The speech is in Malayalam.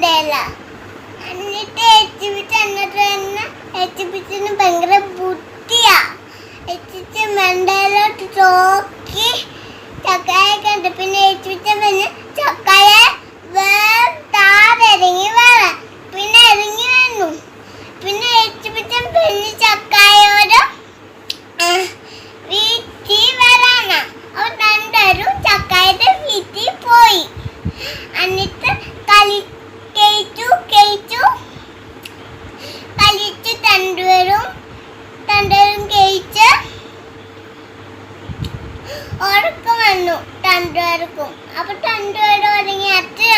മിണ്ടല്ല എന്നിട്ട് എച്ച് തന്നെ എച്ച് പിച്ചിന് ഭയങ്കര ബുദ്ധിയാ. എച്ച് മെണ്ടയിലോട്ട് ചോക്കി ചക്കായ പിന്നെ എച്ച് പിച്ച പറഞ്ഞ് ചക്കായ താഴെ ഇറങ്ങി പിന്നെ ഇറങ്ങി വന്നു. പിന്നെ എച്ച് പിച്ച പറഞ്ഞ് ചക്ക രണ്ടുപേരും രണ്ടുപേരും കഴിച്ച് ഉറക്കം വന്നു രണ്ടുപേർക്കും. അപ്പൊ രണ്ടുപേരും ഒരുങ്ങി അത്ര